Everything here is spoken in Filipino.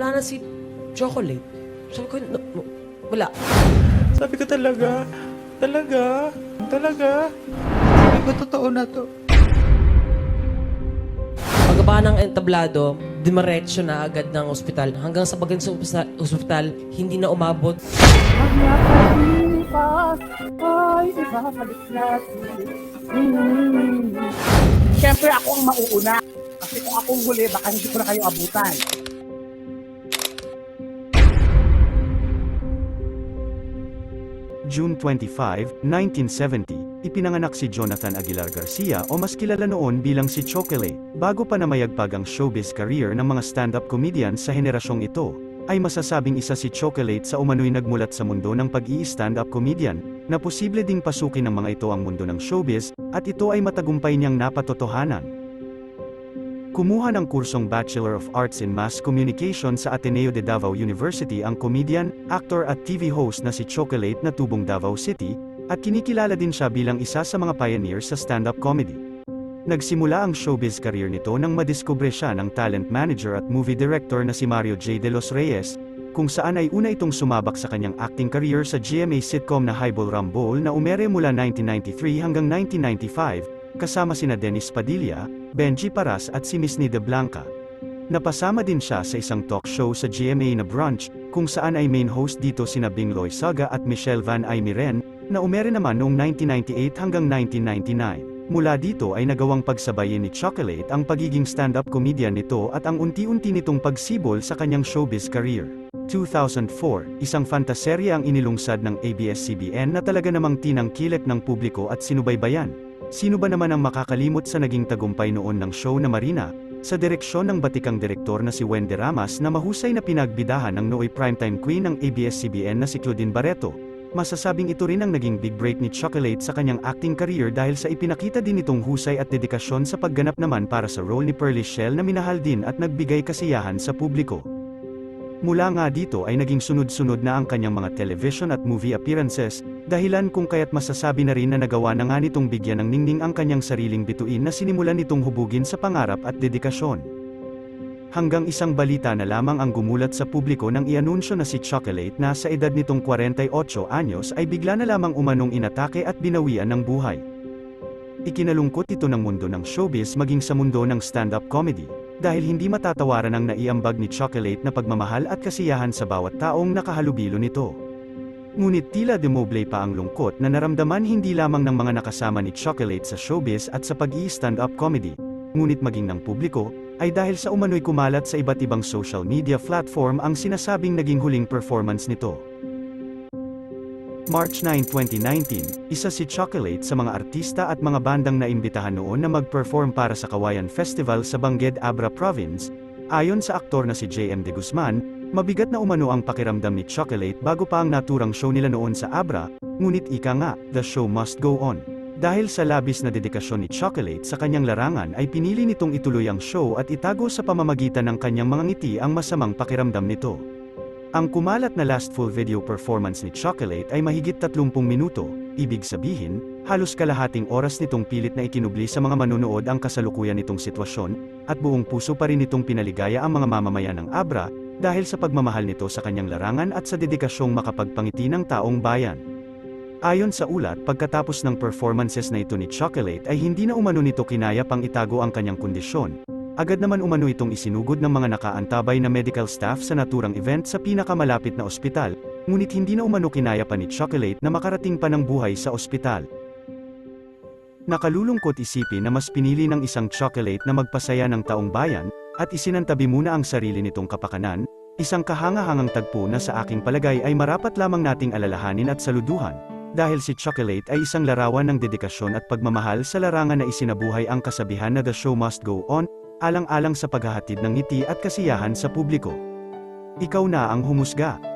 Wala na si Chocolate. Sabi ko, no, no, wala. Sabi ko talaga, talaga, talaga. Sabi ko, totoo na to. Pagkaba ng entablado, dimaretsyo na agad ng ospital. Hanggang sa pagdating sa ospital, ospital, hindi na umabot. Ang nakalipas ay ibabalik natin. Mm. Siyempre ako ang mauuna. Kasi kung akong huli, baka hindi ko na kayo abutan. June 25, 1970, ipinanganak si Jonathan Aguilar Garcia o mas kilala noon bilang si Chokele. Bago pa namayagpag ang showbiz career ng mga stand-up comedian sa henerasyong ito, ay masasabing isa si Chocolate sa umano'y nagmulat sa mundo ng pag-i-stand-up comedian, na posible ding pasukin ng mga ito ang mundo ng showbiz, at ito ay matagumpay niyang napatotohanan. Kumuha ng kursong Bachelor of Arts in Mass Communication sa Ateneo de Davao University ang comedian, actor at TV host na si Chocolate na tubong Davao City, at kinikilala din siya bilang isa sa mga pioneers sa stand-up comedy. Nagsimula ang showbiz career nito nang madiskubre siya ng talent manager at movie director na si Mario J. De Los Reyes, kung saan ay una itong sumabak sa kanyang acting career sa GMA sitcom na Highball Rumble na umere mula 1993 hanggang 1995, kasama sina Dennis Padilla, Benji Paras at si Miss Nida Blanca. Napasama din siya sa isang talk show sa GMA na Brunch, kung saan ay main host dito sina Bing Loy Saga at Michelle Van Aymiren, na umere naman noong 1998 hanggang 1999. Mula dito ay nagawang pagsabayin ni Chocolate ang pagiging stand-up comedian nito at ang unti-unti nitong pagsibol sa kanyang showbiz career. 2004, isang fantaserya ang inilungsad ng ABS-CBN na talaga namang tinangkilik ng publiko at sinubaybayan. Sino ba naman ang makakalimot sa naging tagumpay noon ng show na Marina, sa direksyon ng batikang direktor na si Wendy Ramas na mahusay na pinagbidahan ng nooy primetime queen ng ABS-CBN na si Claudine Barreto. Masasabing ito rin ang naging big break ni Chocolate sa kanyang acting career dahil sa ipinakita din itong husay at dedikasyon sa pagganap naman para sa role ni Pearly Shell na minahal din at nagbigay kasiyahan sa publiko. Mula nga dito ay naging sunod-sunod na ang kanyang mga television at movie appearances, dahilan kung kaya't masasabi na rin na nagawa na nga nitong bigyan ng ningning ang kanyang sariling bituin na sinimulan nitong hubugin sa pangarap at dedikasyon. Hanggang isang balita na lamang ang gumulat sa publiko nang ianunsyo na si Chocolate na sa edad nitong 48 anyos ay bigla na lamang umanong inatake at binawian ng buhay. Ikinalungkot ito ng mundo ng showbiz maging sa mundo ng stand-up comedy, dahil hindi matatawaran ang naiambag ni Chocolate na pagmamahal at kasiyahan sa bawat taong nakahalubilo nito. Ngunit tila demoble pa ang lungkot na naramdaman hindi lamang ng mga nakasama ni Chocolate sa showbiz at sa pag-i-stand-up comedy, ngunit maging ng publiko, ay dahil sa umano'y kumalat sa iba't ibang social media platform ang sinasabing naging huling performance nito. March 9, 2019, isa si Chocolate sa mga artista at mga bandang naimbitahan noon na mag-perform para sa Kawayan Festival sa Bangged Abra Province. Ayon sa aktor na si JM De Guzman, mabigat na umano ang pakiramdam ni Chocolate bago pa ang naturang show nila noon sa Abra, ngunit ika nga, the show must go on. Dahil sa labis na dedikasyon ni Chocolate sa kanyang larangan ay pinili nitong ituloy ang show at itago sa pamamagitan ng kanyang mga ngiti ang masamang pakiramdam nito. Ang kumalat na last full video performance ni Chocolate ay mahigit 30 minuto, ibig sabihin, halos kalahating oras nitong pilit na ikinubli sa mga manonood ang kasalukuyan nitong sitwasyon, at buong puso pa rin nitong pinaligaya ang mga mamamayan ng Abra, dahil sa pagmamahal nito sa kanyang larangan at sa dedikasyong makapagpangiti ng taong bayan. Ayon sa ulat, pagkatapos ng performances na ito ni Chocolate ay hindi na umano nito kinaya pang itago ang kanyang kondisyon, Agad naman umano itong isinugod ng mga nakaantabay na medical staff sa naturang event sa pinakamalapit na ospital, ngunit hindi na umano kinaya pa ni Chocolate na makarating pa ng buhay sa ospital. Nakalulungkot isipin na mas pinili ng isang Chocolate na magpasaya ng taong bayan, at isinantabi muna ang sarili nitong kapakanan, isang kahangahangang tagpo na sa aking palagay ay marapat lamang nating alalahanin at saluduhan, dahil si Chocolate ay isang larawan ng dedikasyon at pagmamahal sa larangan na isinabuhay ang kasabihan na the show must go on, alang-alang sa paghahatid ng ngiti at kasiyahan sa publiko. Ikaw na ang humusga.